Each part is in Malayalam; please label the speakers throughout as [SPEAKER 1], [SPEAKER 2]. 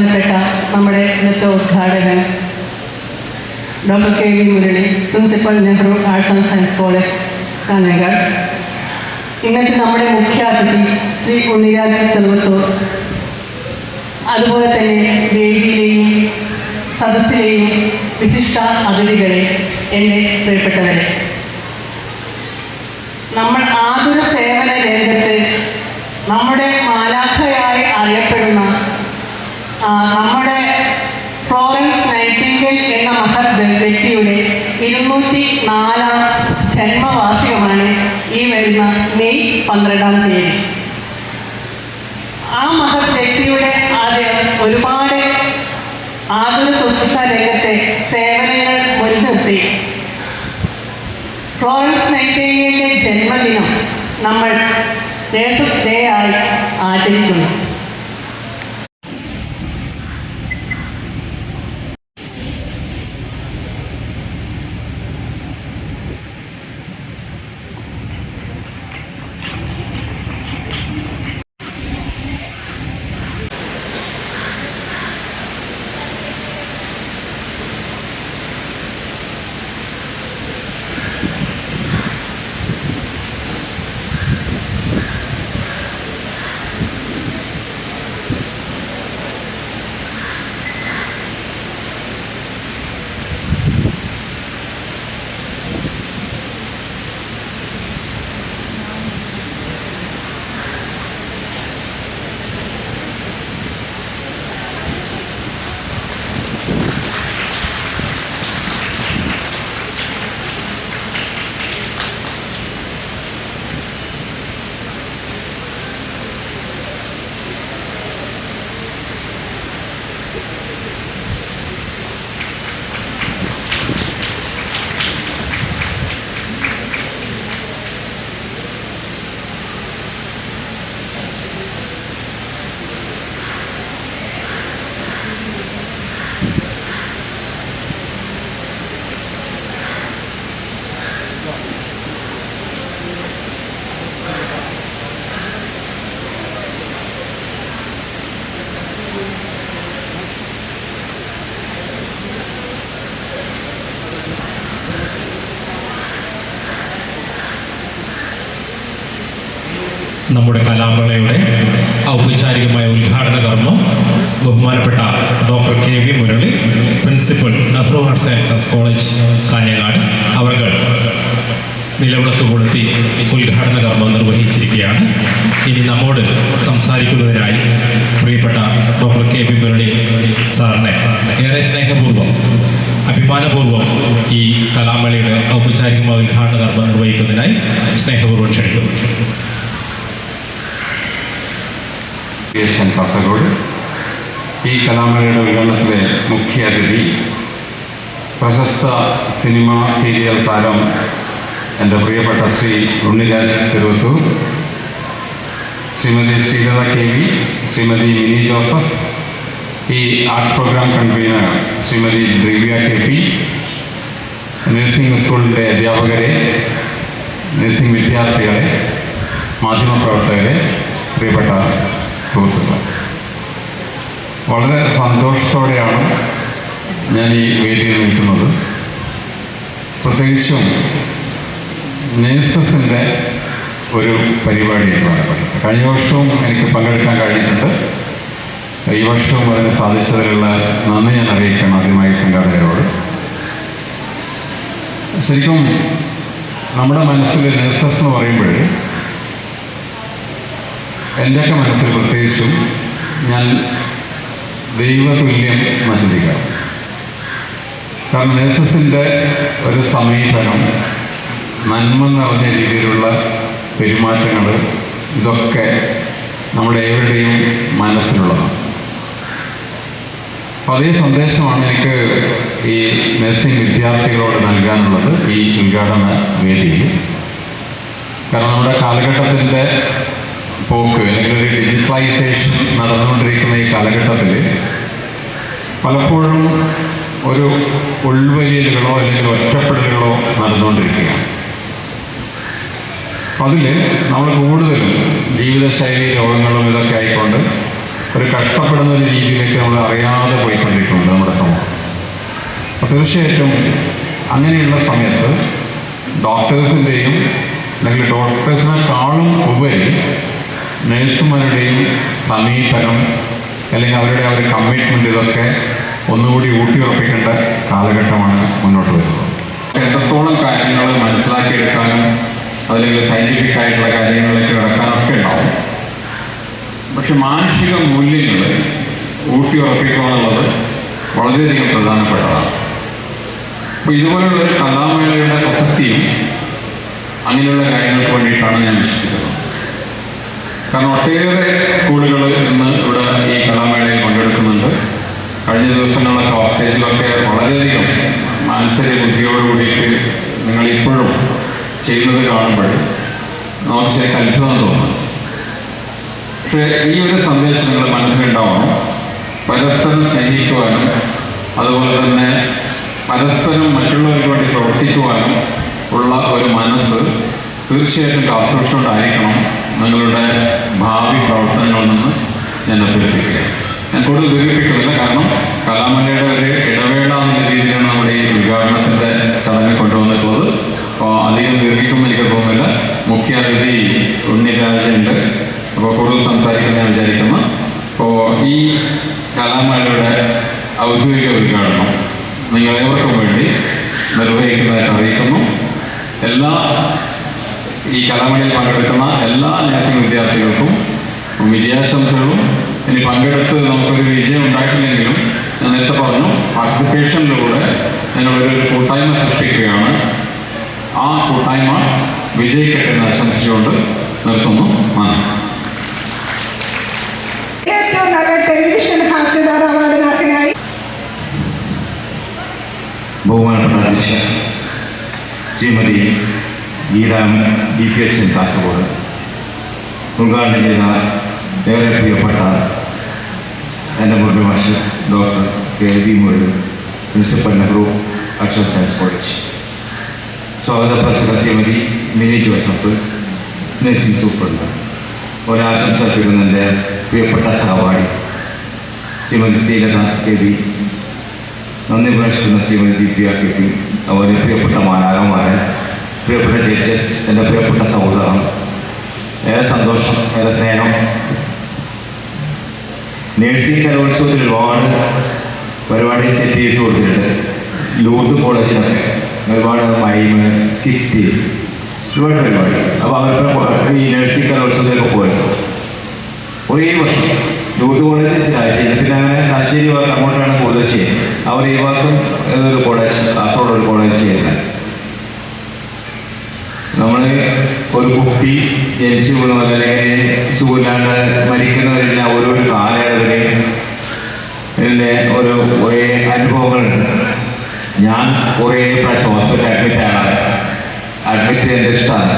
[SPEAKER 1] ബഹുമാനപ്പെട്ട നമ്മുടെ ഇന്നത്തെ ഉദ്ഘാടകൻ doctor K V Murali principal Nehru arts and science college Kanhangad. ഇന്നത്തെ നമ്മുടെ മുഖ്യാതിഥി ശ്രീ ഉണ്ണിരാജ് ചെറുവത്തൂർ അതുപോലെ തന്നെ ദേവിയിലെയും സദസ്സിലെയും വിശിഷ്ട അതിഥികളെ എന്റെ പ്രിയപ്പെട്ടവരെ. നമ്മൾ ആതുര സേവന രംഗത്ത് നമ്മുടെ മാലാഖയായി അറിയപ്പെടുന്ന നമ്മുടെ ഫ്ലോറൻസ് നൈറ്റിംഗൽ എന്ന മഹത് വ്യക്തിയുടെ ഇരുന്നൂറ്റി നാലാം ജന്മവാർഷികമാണ് ഈ വരുന്ന മെയ് പന്ത്രണ്ടാം തീയതി. ആ മഹത് വ്യക്തിയുടെ ആദ്യം ഒരുപാട് ആതുര ശുശ്രൂഷ രംഗത്തെ സേവനങ്ങൾ മുൻനിർത്തി ഫ്ലോറൻസ് നൈറ്റിംഗലിന്റെ ജന്മദിനം നമ്മൾ ഡേ ആയി ആചരിക്കുന്നു.
[SPEAKER 2] നമ്മുടെ കലാമേളയുടെ ഔപചാരികമായ ഉദ്ഘാടന കർമ്മം ബഹുമാനപ്പെട്ട doctor K V Murali principal Nehru arts sciences college Kanhangad അവർ നിലവിളക്ക് കൊളുത്തി ഉദ്ഘാടന കർമ്മം നിർവഹിച്ചിരിക്കുകയാണ്. ഇനി നമ്മോട് സംസാരിക്കുന്നതിനായി പ്രിയപ്പെട്ട ഡോക്ടർ കെ വി മുരളി സാറിനെ ഏറെ സ്നേഹപൂർവം അഭിമാനപൂർവം ഈ കലാമേളയുടെ ഔപചാരികമായ ഉദ്ഘാടന കർമ്മം നിർവഹിക്കുന്നതിനായി സ്നേഹപൂർവം ക്ഷണിക്കുന്നു.
[SPEAKER 3] ക്രിയേഷൻ കാസർഗോഡ് ഈ കലാമേളയുടെ ഉദ്ഘാടനത്തിലെ മുഖ്യ അതിഥി പ്രശസ്ത സിനിമ സീരിയൽ താരം എന്റെ പ്രിയപ്പെട്ട Sree Unniraj Thiruvathur Srimathi Sreelatha K V Srimathi Mini Joseph ഈ arts programme convenor Srimathi Divya K P nursing സ്കൂളിന്റെ അധ്യാപകരെ നഴ്സിംഗ് വിദ്യാർത്ഥികളെ മാധ്യമപ്രവർത്തകരെ പ്രിയപ്പെട്ട സുഹൃത്തുക്കളെ. വളരെ സന്തോഷത്തോടെയാണ് ഞാൻ ഈ വേദിയിൽ നിൽക്കുന്നത്. പ്രത്യേകിച്ചും നേഴ്സസിന്റെ ഒരു പരിപാടിയാണ് ബന്ധപ്പെട്ട് കഴിഞ്ഞ വർഷവും എനിക്ക് പങ്കെടുക്കാൻ കഴിഞ്ഞിട്ടുണ്ട്. ഈ വർഷവും അതിന് സാധിച്ചതിലുള്ള നന്ദി ഞാൻ അറിയിക്കണം ആദ്യമായി സംഘാടകരോട്. ശരിക്കും നമ്മുടെ മനസ്സിൽ നേഴ്സസ് എന്ന് പറയുമ്പോൾ എന്റെയൊക്കെ മനസ്സിൽ പ്രത്യേകിച്ചും ഞാൻ ദൈവതുല്യം മനസ്സിലാക്കാം കാരണം നേഴ്സസിന്റെ ഒരു സമീപനം നന്മ നിറഞ്ഞ രീതിയിലുള്ള പെരുമാറ്റങ്ങൾ ഇതൊക്കെ നമ്മുടെ ഏവരുടെയും മനസ്സിലുള്ളതാണ്. അതേ സന്ദേശമാണ് എനിക്ക് ഈ നഴ്സിംഗ് വിദ്യാർത്ഥികളോട് നൽകാനുള്ളത് ഈ ഉദ്ഘാടന വേദിയിൽ. കാരണം നമ്മുടെ കാലഘട്ടത്തിന്റെ പോക്ക് അല്ലെങ്കിൽ ഒരു ഡിജിറ്റലൈസേഷൻ നടന്നുകൊണ്ടിരിക്കുന്ന ഈ കാലഘട്ടത്തിൽ പലപ്പോഴും ഒരു ഉൾവലിയലുകളോ അല്ലെങ്കിൽ ഒറ്റപ്പെടലുകളോ നടന്നുകൊണ്ടിരിക്കുകയാണ്. അതിൽ നമ്മൾ കൂടുതലും ജീവിതശൈലി രോഗങ്ങളും ഇതൊക്കെ ആയിക്കൊണ്ട് ഒരു കഷ്ടപ്പെടുന്ന ഒരു രീതിയിലേക്ക് നമ്മൾ അറിയാതെ പോയിക്കൊണ്ടിരിക്കുന്നുണ്ട് നമ്മുടെ സമൂഹം. അപ്പോൾ തീർച്ചയായിട്ടും അങ്ങനെയുള്ള സമയത്ത് ഡോക്ടേഴ്സിന്റെയും അല്ലെങ്കിൽ ഡോക്ടേഴ്സിനെക്കാളും ഉപരി നഴ്സുമാരുടെയും സമീപനം അല്ലെങ്കിൽ അവരുടെ ആ ഒരു കമ്മിറ്റ്മെന്റ് ഇതൊക്കെ ഒന്നുകൂടി ഊട്ടിയുറപ്പിക്കേണ്ട കാലഘട്ടമാണ് മുന്നോട്ട് വരുന്നത്. എത്രത്തോളം കാര്യങ്ങൾ മനസ്സിലാക്കിയെടുക്കാനും അതല്ലെങ്കിൽ സയന്റിഫിക് ആയിട്ടുള്ള കാര്യങ്ങളിലേക്ക് കിടക്കാനൊക്കെ ഉണ്ടാവും. പക്ഷെ മാനുഷിക മൂല്യങ്ങൾ ഊട്ടിയുറപ്പിക്കുക എന്നുള്ളത് വളരെയധികം പ്രധാനപ്പെട്ടതാണ്. അപ്പോൾ ഇതുപോലുള്ള ഒരു കലാമേളയുടെ പ്രസക്തിയും അങ്ങനെയുള്ള കാര്യങ്ങൾക്ക് വേണ്ടിയിട്ടാണ് ഞാൻ വിശ്വസിക്കുന്നത്. കാരണം ഒട്ടേറെ സ്കൂളുകൾ ഇന്ന് ഇവിടെ ഈ കലാമേളയിൽ പങ്കെടുക്കുന്നുണ്ട്. കഴിഞ്ഞ ദിവസങ്ങളിലൊക്കെ ഓഫ് സ്റ്റേജിലൊക്കെ വളരെയധികം മാനസിക ബുദ്ധിയോടുകൂടിയിട്ട് നിങ്ങൾ ഇപ്പോഴും ചെയ്യുന്നത് കാണുമ്പോൾ നമുക്ക് ശരിക്കും അത്ഭുതം തോന്നുന്നു പക്ഷേ ഈ ഒരു സന്ദേശം നിങ്ങൾ മനസ്സിലുണ്ടാവണം. പരസ്പരം സ്നേഹിക്കുവാനും അതുപോലെ തന്നെ പരസ്പരം മറ്റുള്ളവർക്ക് വേണ്ടി പ്രവർത്തിക്കുവാനും ഉള്ള ഒരു മനസ്സ് തീർച്ചയായിട്ടും കാത്തുകൊണ്ടായിരിക്കണം നിങ്ങളുടെ ഭാവി പ്രവർത്തനങ്ങളിൽ നിന്ന് ഞാൻ അഭ്യർത്ഥിക്കുക ഞാൻ കൂടുതൽ ദീർഘിപ്പിക്കുന്നില്ല കാരണം കലാമലയുടെ ഒരു ഇടവേള എന്ന രീതിയിലാണ് നമ്മുടെ ഈ ഉദ്ഘാടനത്തിന്റെ ചടങ്ങ് കൊണ്ടുവന്നിട്ടുള്ളത്. അപ്പോൾ അധികം ദീർഘിക്കുമ്പോൾ എനിക്ക് തോന്നുന്നില്ല. മുഖ്യാതിഥി ഉണ്ണിരാജുണ്ട്. അപ്പോൾ കൂടുതൽ സംസാരിക്കാൻ ഞാൻ വിചാരിക്കുന്നു. അപ്പോൾ ഈ കലാമേളയുടെ ഔദ്യോഗിക ഉദ്ഘാടനം നിങ്ങളേവർക്കും വേണ്ടി നിർവഹിക്കുന്നതായിട്ട് അറിയിക്കുന്നു. എല്ലാ ഈ കലാമേളയിൽ പങ്കെടുക്കുന്ന എല്ലാ നഴ്സിംഗ് വിദ്യാർത്ഥികൾക്കും വിജയാശംസകളും ഇനി പങ്കെടുത്ത് നമുക്കൊരു വിജയം ഉണ്ടായിട്ടില്ലെങ്കിലും ഞാൻ നേരത്തെ പറഞ്ഞു പാർട്ടിസിപ്പേഷനിലൂടെ നിങ്ങളൊരു കൂട്ടായ്മ സൃഷ്ടിക്കുകയാണ്. ആ കൂട്ടായ്മ വിജയിക്കട്ടെ എന്ന് ആശംസിച്ചുകൊണ്ട് നിർത്തുന്നു. നന്ദി.
[SPEAKER 4] ഏറ്റവും നല്ല ടെലിവിഷൻ ഹാസ്യതാര അവാർഡിന് അർഹയായി
[SPEAKER 5] ബഹുമാനപ്പെട്ട അധ്യക്ഷ Shrimati Geetha D P H N Kasaragod ഉദ്ഘാടനം ചെയ്ത ഏറെ പ്രിയപ്പെട്ട എന്റെ മുരളി മാഷ് doctor K V Murali principal Nehru Akshar science college സ്വാഗത പ്രസംഗ Shrimati Mini Joseph nursing superintendent ഒരാശംസ തരുന്ന എന്റെ പ്രിയപ്പെട്ട സഹപാഠി ശ്രീമതി ശ്രീലത കെ വി നന്ദി പ്രവേശിക്കുന്ന ശ്രീമതി ദിവ്യ കെ പി അതുപോലെ പ്രിയപ്പെട്ട മാലാകന്മാരെ പ്രിയപ്പെട്ട ടീച്ചേഴ്സ് എന്റെ പ്രിയപ്പെട്ട സഹോദരൻ ഏറെ സന്തോഷം ഏറെ സ്നേഹം. നേഴ്സിംഗ് കലോത്സവത്തിൽ ഒരുപാട് പരിപാടി സെറ്റ് ചെയ്ത് കൊടുത്തിട്ടുണ്ട്. ലൂത്ത് കോളേജിലൊക്കെ ഒരുപാട് മൈമ് സ്കിറ്റ് ഒരുപാട് പരിപാടി. അപ്പോൾ അവരുടെ ഈ നേഴ്സിംഗ് കലോത്സവത്തിലൊക്കെ പോയിരുന്നു. കുറേ വർഷം ലൂത്ത് കോളേജിൽ സ്ഥിരമായിട്ട് പിന്നെ അങ്ങനെ കാശ്ശേരി ഭാഗത്ത് അങ്ങോട്ടാണ് കൂടുതൽ ചെയ്യുന്നത്. അവർ ഈ ഭാഗത്തും ഒരു കോളേജ് കാസർഗോഡ് ഒരു കോളേജ് ചെയ്യുന്നത്. നമ്മൾ ഒരു കുപ്പി ജനിച്ചു പോകുന്ന അല്ലെങ്കിൽ സുഖമില്ലാണ്ട് മരിക്കുന്നവരെല്ലാം ഓരോ കാലയളവിൽ ഇതിന്റെ ഒരു കുറേ അനുഭവങ്ങളുണ്ട്. ഞാൻ കുറേ പ്രാവശ്യം ഹോസ്പിറ്റൽ അഡ്മിറ്റ് ആണ് അഡ്മിറ്റ് ചെയ്യേണ്ട ഇഷ്ടമാണ്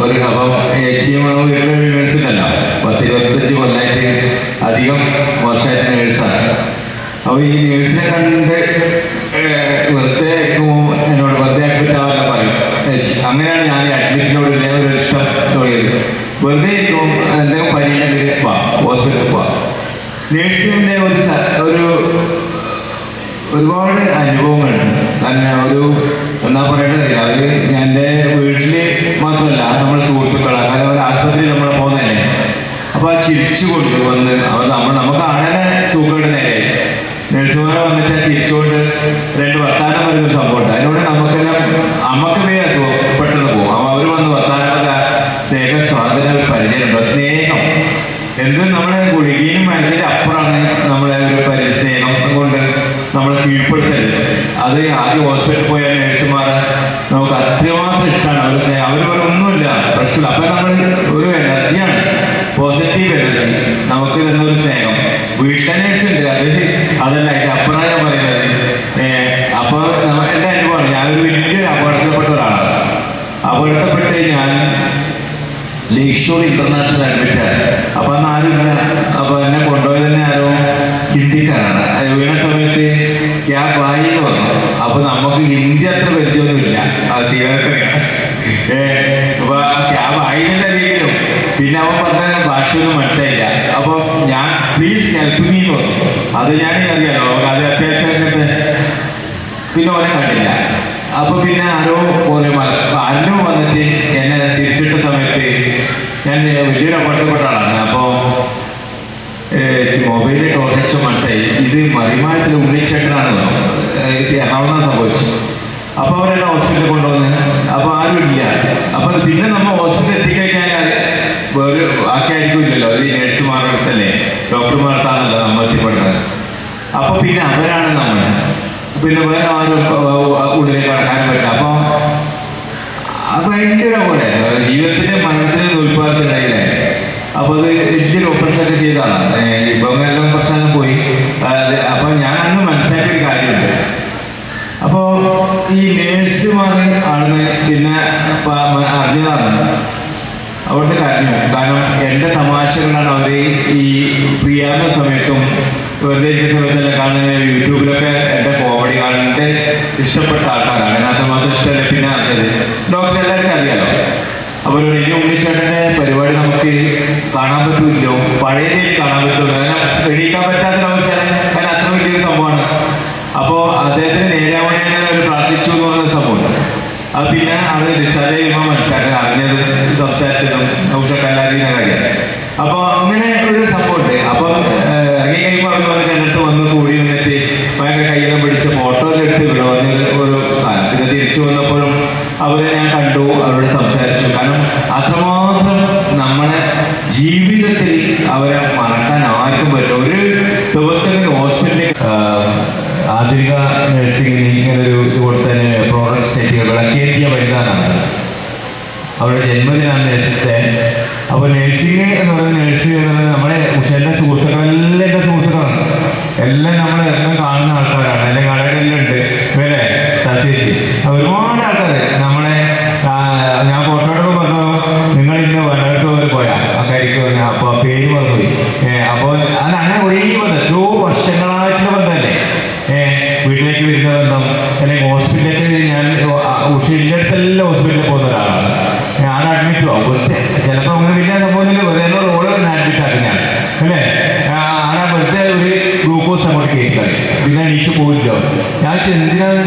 [SPEAKER 5] ഒരു അപ്പം ചേച്ചി വീട്ടിലൊരു നേഴ്സിനല്ല പത്ത് ഇരുപത്തഞ്ച് കൊല്ലായിട്ട് അധികം വർഷമായിട്ട് നേഴ്സാണ് അപ്പോൾ ഈ നേഴ്സിനെ കണ്ട് ഏഹ്, വെറുതെ ഇരിക്കുമ്പോൾ എന്നോട് വെറുതെ അഡ്മിറ്റ് ആവാൻ പറയും ചേച്ചി, അങ്ങനെയാണ് ഞാൻ ഈ അഡ്മിറ്റിനോട് ഇല്ലേ ഒരു ഇഷ്ടം തുടങ്ങിയത് വെറുതെ ഇരിക്കുമ്പോൾ എന്തെങ്കിലും പനി ഉണ്ടെങ്കിൽ വാ ഹോസ്പിറ്റലിൽ പോവാ നേഴ്സിങ്ങിന്റെ ഒരു സ- ഒരു ഒരുപാട് അനുഭവങ്ങളുണ്ട് കാരണം ഒരു എന്നാ പറയേണ്ടത് അത് ഞാൻ എന്റെ വീട്ടിൽ മാത്രമല്ല നമ്മുടെ സുഹൃത്തുക്കളാണ് കാരണം ഒരു ആശുപത്രിയിൽ നമ്മൾ പോകുന്നതല്ലേ അപ്പോൾ കൊണ്ടുവന്ന് അവർ നമ്മൾ നമുക്ക് അങ്ങനെ സുഖമുണ്ട് നേരെ നഴ്സുമാരെ വന്നിട്ട് ചിരിച്ചുകൊണ്ട് രണ്ട് വർത്താനം വരുന്ന സംഭവമുണ്ട്. അതിനോട് നമുക്കെല്ലാം അമ്മയ്ക്ക് വേ പെട്ടെന്ന് പോകും അപ്പോൾ അവർ വന്ന് വർത്താനമൊക്കെ സ്നേഹ സ്വാതന്ത്ര്യ ഒരു പരിചയമുണ്ടോ സ്നേഹം. എന്ത് നമ്മളെ ഗുളികയും മരുന്നിന്റെ അപ്പുറമാണ് നമ്മളെ ഒരു പരിസ്നേഹം കൊണ്ട് നമ്മൾ കീഴ്പ്പെടുത്തരുത് അത് ആദ്യം ഹോസ്പിറ്റലിൽ പോയ നഴ്സുമാരെ നമുക്ക് അത്രമാത്രം ഇഷ്ടമാണ് അവർ അവർ ഒന്നുമില്ല പ്രശ്നമില്ല. അപ്പം നമ്മൾ ഒരു പോസിറ്റീവ് എനർജി നമുക്ക് തന്നൊരു സ്നേഹം. വീട്ടനേഴ്സ് ഉണ്ട് അത് അതല്ല അതിന്റെ അഭിപ്രായം ഞാൻ പറയുന്നത്? അപ്പോൾ എന്റെ അനുഭവമാണ്. ഞാനൊരു വലിയ അപകടത്തിൽപ്പെട്ട ഒരാളാണ്. അപകടത്തിൽപ്പെട്ട് ഞാൻ ലേക്ഷോർ ഇന്റർനാഷണൽ അഡ്മിറ്റ് ആണ്. അപ്പൊ അന്ന് ആരും ഇല്ല അപ്പൊ എന്നെ കൊണ്ടുപോയത് തന്നെ ആരോ ഹിന്ദിക്കാരാണ്. അത് വീണ സമയത്ത് ക്യാബ് വായി എന്ന് പറഞ്ഞു. അപ്പൊ നമുക്ക് ഹിന്ദി അത്ര പരിചയമൊന്നുമില്ല. ആ ചെയ്യാൻ ക്യാബ് അപ്പൊ രീതിയിലും പിന്നെ അവൻ പറഞ്ഞ ഭാഷയൊന്നും മനസ്സിലായില്ല. അപ്പൊ ഞാൻ പ്ലീസ് ഹെൽപ്പ് മീ എന്ന് പറഞ്ഞു. അത് ഞാൻ അറിയാലോ അത് അത്യാവശ്യം പിന്നെ ഓനെ കണ്ടില്ല. അപ്പൊ പിന്നെ ആരോ പോലെ ആരോ വന്നിട്ട് എന്നെ തിരിച്ചിട്ട സമയത്ത് ഞാൻ വലിയൊരു അപകടപ്പെട്ട ആളാണ്. അപ്പോ മൊബൈലിൽ ടോർണിക്സ് മനസ്സിലായി. ഇത് മറിമായത്തിൽ ഉണ്ണിച്ചേട്ടനാണ് എറണാകുളം സംഭവിച്ചു അപ്പൊ അവരെന്നെ ഹോസ്പിറ്റലിൽ കൊണ്ടുവന്ന് അപ്പൊ ആരും ഇല്ല. അപ്പൊ പിന്നെ നമ്മൾ ഹോസ്പിറ്റലിൽ എത്തി ആക്കിയായിരിക്കില്ലല്ലോ ഈ നേഴ്സുമാരുടെ അടുത്തല്ലേ ഡോക്ടർമാർക്കാണല്ലോ നമ്മൾ എത്തിപ്പെടുന്നത് അപ്പൊ പിന്നെ അവരാണ് നമ്മൾ പിന്നെ വേറെ ആരും ഉള്ളിലേക്ക് കടക്കാൻ പറ്റില്ല. അപ്പൊ അത് ഭയങ്കര പോലെ ജീവിതത്തിന്റെ മരണത്തിന്റെ ഉത്പാദനത്തിനിടയിലെ അപ്പൊ അത് വലിയൊരു ഓപ്പറേഷൻ ഒക്കെ ചെയ്തതാണ്. ഇപ്പം എല്ലാം പ്രശ്നം പോയി. അത് അപ്പൊ ഞാൻ അന്ന് മനസ്സിലാക്കിയ ഒരു കാര്യമുണ്ട്. അപ്പോ ഈ നേഴ്സുമാർ ആണ് പിന്നെ അറിഞ്ഞതാണ്. അവിടുത്തെ കാര്യം കാരണം എന്റെ തമാശകളാണ് അവരെ ഈ പ്രിയാമ സമയത്തും വെറുതെ ഇരിക്കുന്ന സമയത്തെല്ലാം കാണുന്ന യൂട്യൂബിലൊക്കെ എന്റെ കോമഡി കാണുന്നത് ഇഷ്ടപ്പെട്ട ആൾക്കാരാണ്. അതിനകത്ത് മാത്രം ഇഷ്ടമല്ല പിന്നെ അറിഞ്ഞത് ഡോക്ടർ എല്ലാവർക്കും അറിയാലോ? അപ്പോൾ ഇനി ഉണ്ണിച്ചേട്ടന്റെ പരിപാടി നമുക്ക് കാണാൻ പറ്റൂല്ലോ? രീതിയിൽ കാണാൻ പറ്റുമല്ലോ കാരണം എണീക്കാൻ പറ്റാത്തൊരവസ്ഥയാണ് കാരണം അത്ര വലിയൊരു സംഭവമാണ്. അപ്പോൾ അദ്ദേഹത്തിന് നേരാവണി ഒരു പ്രാർത്ഥിച്ചു എന്ന് പറഞ്ഞ സംഭവം അത് പിന്നെ അത് ഡിസ്ചാർജ് ചെയ്യുമ്പോൾ മനസ്സിലാക്കാൻ അതിനത് സംസാരിച്ചതും ഔഷധക്കല്ലാതിന്റെ കാര്യം അപ്പോൾ അങ്ങനെ ഒരു സംഭവമുണ്ട് അപ്പം ഏഹ്, ഇറങ്ങി കഴിയുമ്പോൾ അവർ വന്ന് കണ്ടിട്ട് വന്ന് കൂടി നിന്നിട്ട് ഭയങ്കര കയ്യെല്ലാം പിടിച്ച് ഫോട്ടോ എടുത്ത് ഇവിടെ വന്ന് ഒരു കാലം പിന്നെ തിരിച്ചു വന്നപ്പോഴും അവരെ ഞാൻ കണ്ടു അവരോട് സംസാരിച്ചു കാരണം അത്രമാത്രം നമ്മുടെ ജീവിതത്തിൽ അവരെ മറക്കാൻ ആർക്കും പറ്റില്ല ഒരു ദിവസം ഹോസ്പിറ്റലിൽ ആധുനിക നഴ്സിംഗിന് ഇങ്ങനെ ഒരു ഇത് കൊടുത്തതിന് പ്രോഡക്റ്റ് സെറ്റുകൾ കേന്ദ്രീയ വനിതാനാണ് അവരുടെ ജന്മദിനാണ് നഴ്സിന്റെ അപ്പോൾ നഴ്സിംഗ് എന്ന് പറയുന്നത് നഴ്സിംഗ് എന്ന് പറയുന്നത് നമ്മുടെ ഉഷന്റെ സുഹൃത്തുക്കളെല്ലാം എന്റെ സുഹൃത്തുക്കളാണ് എല്ലാം നമ്മൾ എല്ലാം കാണുന്ന ആൾക്കാരാണ് എന്റെ കടകളിലുണ്ട് വേറെ സശേഷി ഒരുപാട് ആൾക്കാർ നമ്മളെ ആ, ഞാൻ ഫോട്ടോയോടൊക്കെ പറഞ്ഞു നിങ്ങൾ ഇന്ന് വന്നിട്ട് വരെ പോയാ ആ കാര്യം അപ്പോൾ പേര് മറന്നുപോയി അപ്പോൾ അത് അങ്ങനെ കുറേ ബന്ധം എത്രയോ വർഷങ്ങളായിട്ടുള്ള ബന്ധമല്ലേ ഏഹ് വീട്ടിലേക്ക് വരുന്ന ബന്ധം അല്ലെങ്കിൽ ഹോസ്പിറ്റലിലേക്ക് ഞാൻ ഉഷയുടെ അടുത്തെല്ലാം ഹോസ്പിറ്റലിൽ പോകുന്ന ഒരാളാണ് ഞാൻ അഡ്മിറ്റ് ആവും വെറുതെ ചിലപ്പോൾ അങ്ങനെ വലിയ സംഭവത്തിൽ വെറുതെ റോഡ് അഡ്മിറ്റ് ആക്കും ഞാൻ അല്ലേ ആ, ആടെ വെറുതെ ഒരു ഗ്ലൂക്കോസ് അങ്ങോട്ട് കയറ്റി പിന്നെ എണീച്ച് പോയില്ലോ ഞാൻ എന്തിനാണ്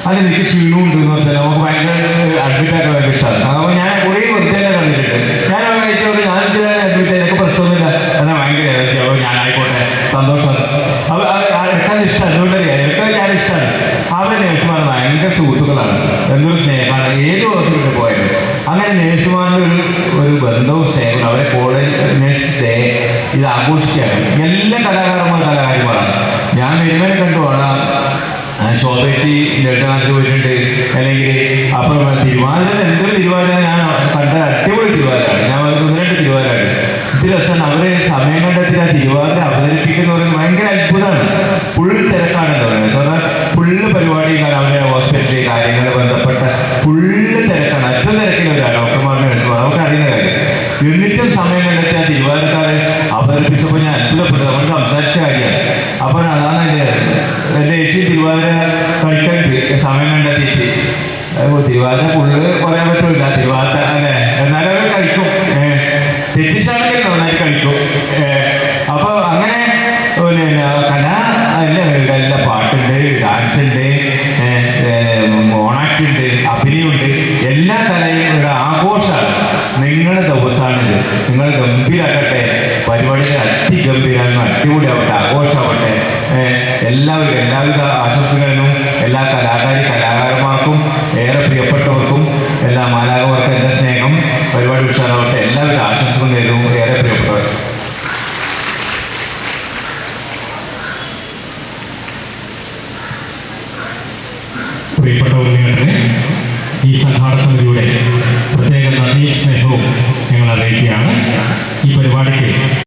[SPEAKER 5] അല്ല എനിക്ക് ക്ഷീണമുണ്ട് എന്ന് പറഞ്ഞാൽ നമുക്ക് ഭയങ്കര അഡ്മിറ്റ് ആക്കാൻ ഭയങ്കര ഇഷ്ടമാണ് അപ്പോൾ ഞാൻ കുറേ വെറുതെ തന്നെ കണ്ടിട്ടുണ്ട് ഞാൻ അവിടെ കഴിച്ചോളൂ ഞാൻ എന്തിനാണ് അഡ്മിറ്റ് എനിക്ക് പ്രശ്നമൊന്നുമില്ല എന്നാൽ ഭയങ്കര എനർജി അപ്പോൾ ഞാൻ ആയിക്കോട്ടെ സന്തോഷം അപ്പോൾ എടുക്കാൻ ഇഷ്ടമാണ് അതുകൊണ്ടറിയാം എടുക്കാൻ ഞാൻ ഇഷ്ടമാണ് അവർ നേഴ്സുമാർ ഭയങ്കര സുഹൃത്തുക്കളാണ് എന്തൊരു സ്നേഹമാണ് ഏത് ഹോസ്പിറ്റലിൽ പോയാലും അങ്ങനെ നേഴ്സുമാരുടെ ഒരു ഒരു ബന്ധവും സ്നേഹവും അവരെ കോളേജ് നേഴ്സ് ഡേ ഇത് ആഘോഷിക്കുകയാണ് എല്ലാ കലാകാരന്മാർ കലാകാരിമാരാണ് ഞാൻ വരുവനെ കണ്ടു ആളാ ആ ശോഭേച്ചി ലളിതനാഥിൽ വരുന്നുണ്ട് അല്ലെങ്കിൽ അപ്പുറം തിരുവാതിര എന്തൊരു തിരുവാതിര ഞാൻ കണ്ട അടിപൊളി തിരുവാതിരയാണ്. ഞാൻ ഒന്ന് രണ്ട് തിരുവാതിരയാണ്. ഇത് രസമാണ്. അവർ സമയം കണ്ടെത്തി ആ തിരുവാതിര അവതരിപ്പിക്കുന്ന പറയുന്നത് ഭയങ്കര അത്ഭുതമാണ്. ഫുൾ തിരക്കാണ് എന്താ പറയുന്നത്. സാധാരണ ഫുള്ള് പരിപാടി അവരുടെ ഹോസ്പിറ്റലിൽ കാര്യങ്ങൾ ബന്ധപ്പെട്ട ഫുള്ള് തിരക്കാണ്. ഏറ്റവും തിരക്കിലവരാണ് ഡോക്ടർമാരുടെ അടുത്ത് നമുക്ക് അറിയുന്ന കാര്യം. എന്നിട്ടും സമയം കണ്ടെത്തി ആ അവതരിപ്പിച്ചപ്പോൾ ഞാൻ അത്ഭുതപ്പെട്ടു. നമ്മൾ സംസാരിച്ച കാര്യമാണ്. അപ്പോൾ അതാണ് എന്റെ എന്റെ ചേച്ചി തിരുവാതിര കളിക്കാൻ സമയം കണ്ടെത്തിയിട്ട് തിരുവാതിര ഫുള്ള് പറയാൻ പറ്റില്ല തിരുവാതിര അല്ലേ? എന്നാലും അവർ കഴിക്കും തെറ്റിച്ചാണെങ്കിൽ നന്നായി കഴിക്കും അപ്പൊ അങ്ങനെ പിന്നെ കല അല്ല പാട്ടുണ്ട് ഡാൻസ് ഉണ്ട് മോണാക്ട് ഉണ്ട് അഭിനയമുണ്ട്. എല്ലാ കലയും ഒരു ആഘോഷമാണ് നിങ്ങളുടെ ദിവസമാണിത് നിങ്ങൾ ഗംഭീരാക്കട്ടെ. പരിപാടികൾ അതിഗംഭീരമായിരുന്നു അടിപൊളിയാവട്ടെ. ആഘോഷമാവട്ടെ എല്ലാവരും എല്ലാവിധ ആശംസകളും